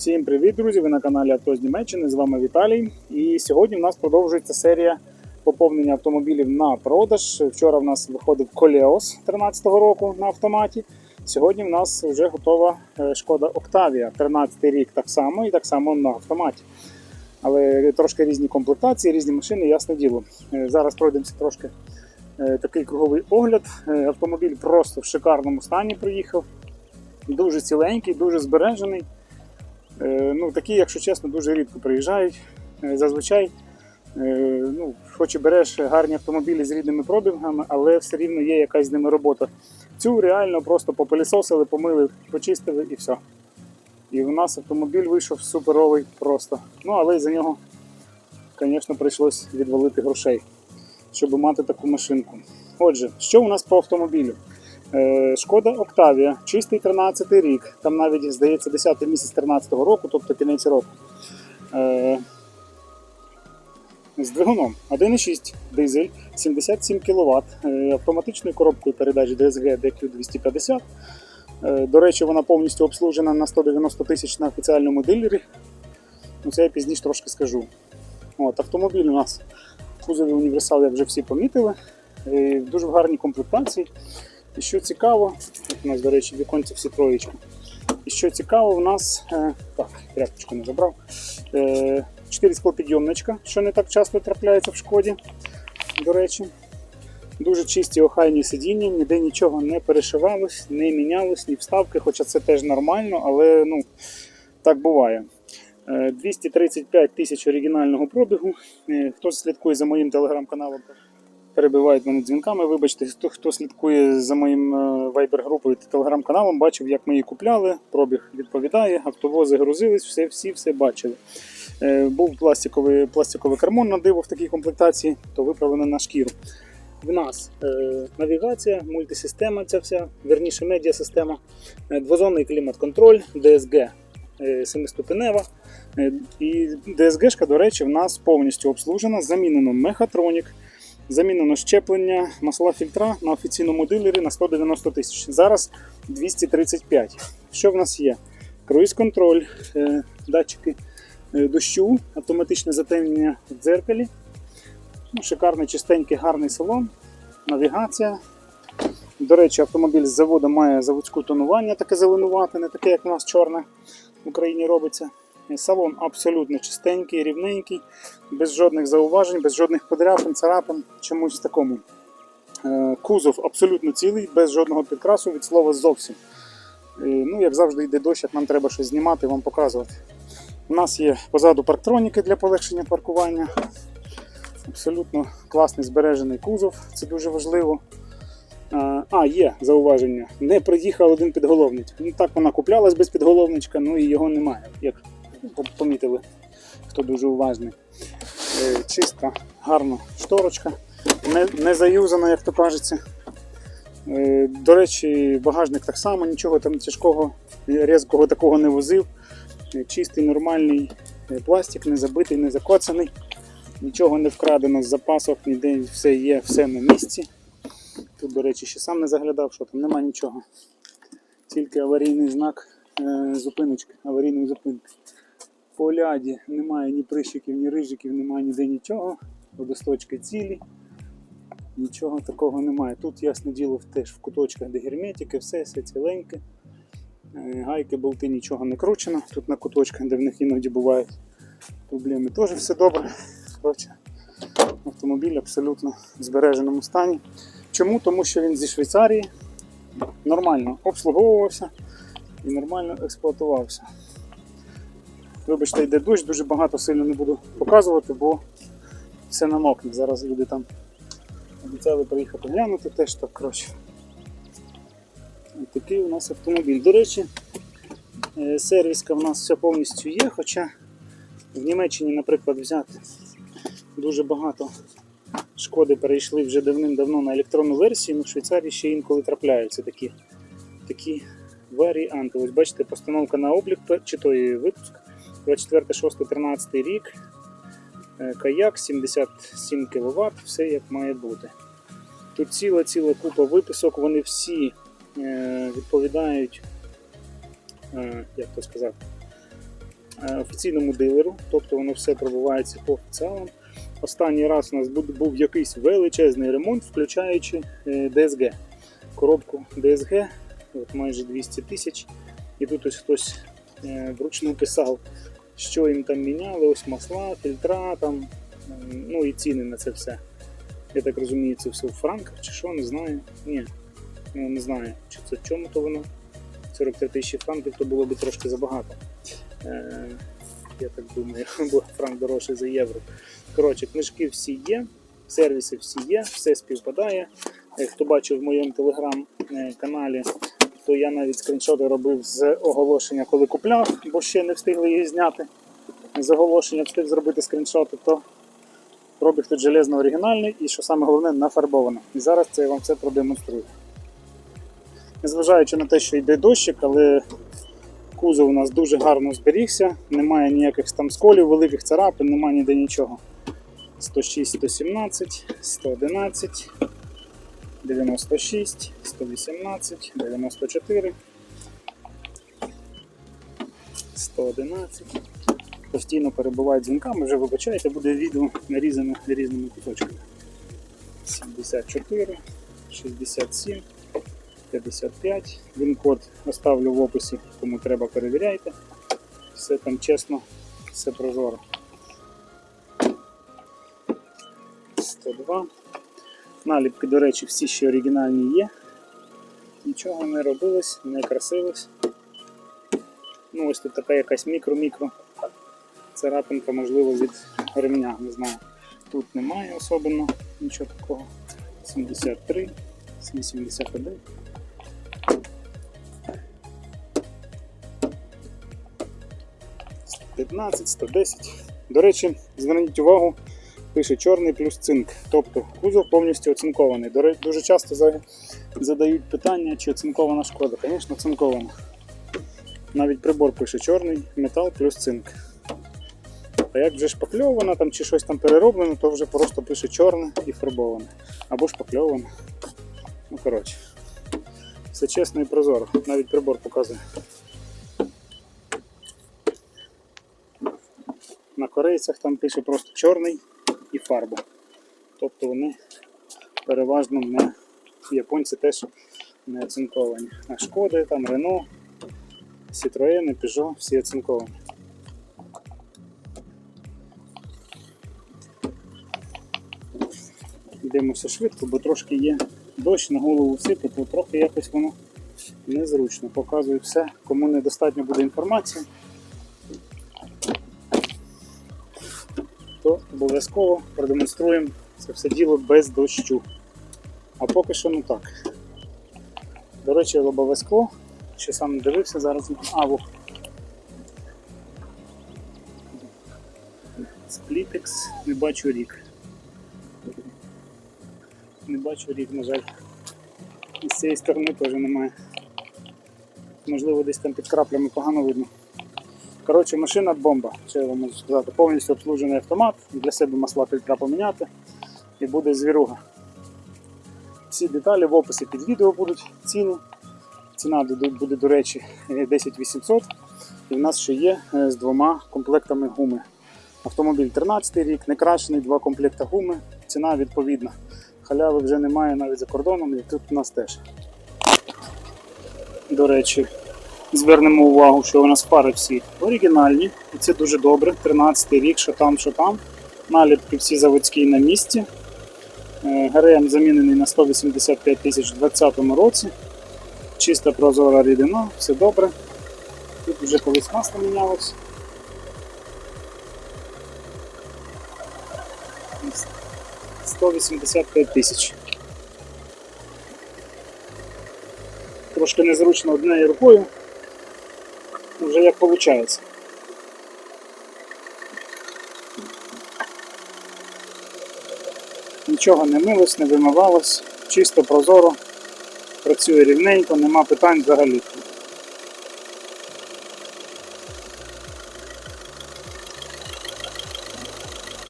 Всім привіт, друзі! Ви на каналі Авто з Німеччини. З вами Віталій. І сьогодні в нас продовжується серія поповнення автомобілів на продаж. Вчора в нас виходив Колеос 13-го року на автоматі. Сьогодні в нас вже готова е, шкода Октавія, 13-й рік так само і так само на автоматі. Але трошки різні комплектації, різні машини, ясне діло. Е, Зараз пройдемося трошки е, такий круговий огляд. Автомобіль просто в шикарному стані приїхав. Дуже ціленький, дуже збережений. Е, Ну, такі, якщо чесно, дуже рідко приїжджають. Е, Зазвичай, е, ну, хоч і береш гарні автомобілі з рідними пробігами, але все рівно є якась з ними робота. Цю реально просто попилісосили, помили, почистили і все. І у нас автомобіль вийшов суперовий просто. Ну, але за нього, звісно, прийшлось відвалити грошей, щоб мати таку машинку. Отже, що у нас по автомобілю? Е, Шкода Октавія, чистий 13 рік, там навіть здається 10 місяць 13-го року, тобто кінець року. Е, З двигуном 1,6 дизель, 77 кВт, автоматичною коробкою передач DSG DQ250. Е, До речі, вона повністю обслужена на 190 тисяч на офіціальному дилері. Ну, Це я пізніше трошки скажу. От, Автомобіль у нас в кузові універсал, як вже всі помітили. Е, В гарній комплектації. І що цікаво, от у нас, до речі, віконці всі троєчки. І що цікаво, у нас. Е, так, тряпочку не забрав. Е, 4 склопідйомничка, що не так часто трапляється в шкоді. До речі. Дуже чисті охайні сидіння, ніде нічого не перешивалось, не мінялось, ні вставки, хоча це теж нормально, але ну, так буває. Е, 235 тисяч оригінального пробігу. Е, Хто слідкує за моїм телеграм-каналом, перебивають мене дзвінками. Вибачте, хто, хто слідкує за моїм вайбер-групою та телеграм-каналом, бачив, як ми її купляли. Пробіг відповідає, автовози грузились, все, всі все бачили. Е, Був пластиковий, пластиковий кармон на диво в такій комплектації, то виправлено на шкіру. В нас е, навігація, мультисистема, ця вся, верніше медіасистема, е, двозонний клімат-контроль, е, семиступенева. Е, І DSG-шка, до речі, в нас повністю обслужена, замінено мехатронік, замінено щеплення, масла фільтра на офіційному дилері на 190 тисяч. Зараз 235. Що в нас є? Круїз-контроль, е, датчики е, дощу, автоматичне затемнення в дзеркалі. Ну, шикарний, чистенький, гарний салон, навігація. До речі, автомобіль з заводу має заводську тонування, таке зеленувате, не таке, як у нас чорне в Україні робиться. Салон абсолютно чистенький, рівненький, без жодних зауважень, без жодних подряпин, царапин, чомусь такому. Е, Кузов абсолютно цілий, без жодного підкрасу, від слова зовсім. Е, Ну, як завжди йде дощ, як нам треба щось знімати, вам показувати. У нас є позаду парктроніки для полегшення паркування. Абсолютно класний збережений кузов, це дуже важливо. А, А, є зауваження. Не приїхав один підголовник. Ну так вона куплялась без підголовничка, ну і його немає, як помітили, хто дуже уважний. Е, Чиста, гарна шторочка, не, не заюзана, як то кажеться. Е, До речі, багажник так само, нічого там тяжкого, різкого такого не возив. Е, Чистий, нормальний е, пластик, не забитий, не закоцаний. Нічого не вкрадено з запасок, ніде все є, все на місці. Тут, до речі, ще сам не заглядав, що там нема нічого. Тільки аварійний знак е, зупиночки, аварійної зупинки. По ляді немає ні прищиків, ні рижиків, немає ніде нічого. Водосточки цілі. Нічого такого немає. Тут, ясне діло, теж в куточках, де герметики, все, все ціленьке. Е, Гайки, болти, нічого не кручено. Тут на куточках, де в них іноді бувають проблеми, теж все добре. Коротше, автомобіль абсолютно в збереженому стані. Чому? Тому що він зі Швейцарії нормально обслуговувався і нормально експлуатувався. Вибачте, йде дощ, дуже багато сильно не буду показувати, бо все намокне. Зараз люди там обіцяли приїхати глянути теж так коротше. Ось Такий у нас автомобіль. До речі, е, сервіска в нас все повністю є, хоча в Німеччині, наприклад, взяти дуже багато шкоди перейшли вже давним-давно на електронну версію, але в Швейцарії ще інколи трапляються такі, такі варіанти. Ось бачите, постановка на облік, чи той випуск 24.6.13 рік. Е, Каяк 77 кВт, все як має бути. Тут ціла-ціла купа виписок, вони всі е, відповідають, е, як то сказати, офіційному дилеру, тобто воно все пробувається по офіціалам. Останній раз у нас був, якийсь величезний ремонт, включаючи DSG. Коробку DSG, от майже 200 тисяч. І тут ось хтось вручну писав, що їм там міняли, ось масла, фільтра, там, е, ну і ціни на це все. Я так розумію, це все в франках чи що, не знаю. Ні, ну не знаю, чи це в чому то воно. 43 тисячі франків то було б трошки забагато. Е, я так думаю, бо франк дорожчий за євро. Коротше, книжки всі є, сервіси всі є, все співпадає. Е, Хто бачив в моєму телеграм-каналі, то я навіть скріншоти робив з оголошення, коли купляв, бо ще не встигли їх зняти. З оголошення встиг зробити скріншоти, то пробіг тут железно оригінальний і, що саме головне, нафарбовано. І зараз це я вам все продемонструю. Незважаючи на те, що йде дощик, але кузов у нас дуже гарно зберігся, немає ніяких там сколів, великих царапин, немає ніде нічого. 106, 117, 111, 96, 118, 94, 111. Постійно перебувають дзвінками, вже вибачайте, буде відео нарізане різними кусочками. 74, 67. 55. Він код оставлю в описі, кому треба перевіряйте. Все там чесно, все прозоро. 102. Наліпки, до речі, всі ще оригінальні є. Нічого не робилось, не красилось. Ну, ось тут така якась мікро-мікро царапинка, можливо, від ремня, не знаю. Тут немає особливо нічого такого. 73, 81. 15, 110. До речі, зверніть увагу, пише чорний плюс цинк. Тобто кузов повністю оцинкований. Дуже часто задають питання, чи оцинкована шкода. Звісно, оцинкована. Навіть прибор пише чорний метал плюс цинк. А як вже шпакльована там, чи щось там перероблено, то вже просто пише чорне і фарбоване. Або шпакльоване. Ну, коротше. Все чесно і прозоро. Навіть прибор показує. На корейцях там пише просто чорний і фарба. Тобто вони переважно не японці теж не оцинковані. А шкоди, там Рено, Citroen, Peugeot, всі оцинковані. Йдемося швидко, бо трошки є дощ на голову сипе, то трохи якось воно незручно. Показую все, кому недостатньо буде інформації. То обов'язково продемонструємо це все діло без дощу. А поки що не так. До речі, лобове скло, ще сам не дивився зараз. А, во. Сплітекс, не бачу рік. Не бачу рік, на жаль. І з цієї сторони теж немає. Можливо, десь там під краплями погано видно. Коротше, машина бомба, вам можу сказати. Повністю обслужений автомат, для себе масла фільтра поміняти і буде звіруга. Всі деталі в описі під відео будуть ціни. Ціна буде, до речі, 10 800 і в нас ще є е, з двома комплектами гуми. Автомобіль 13 рік, не крашений, два комплекти гуми, ціна відповідна. Халяви вже немає навіть за кордоном, і тут у нас теж. До речі, звернемо увагу, що у нас фари всі оригінальні, і це дуже добре. 13-й рік, що там, що там. Наліпки всі заводські на місці. Е, ГРМ замінений на 185 тисяч у 2020 році. Чиста прозора рідина, все добре. Тут вже колись масло мінялось. – 185 тисяч. Трошки незручно однією рукою. Вже як виходить. Нічого не милось, не вимивалось, чисто прозоро, працює рівненько, нема питань взагалі.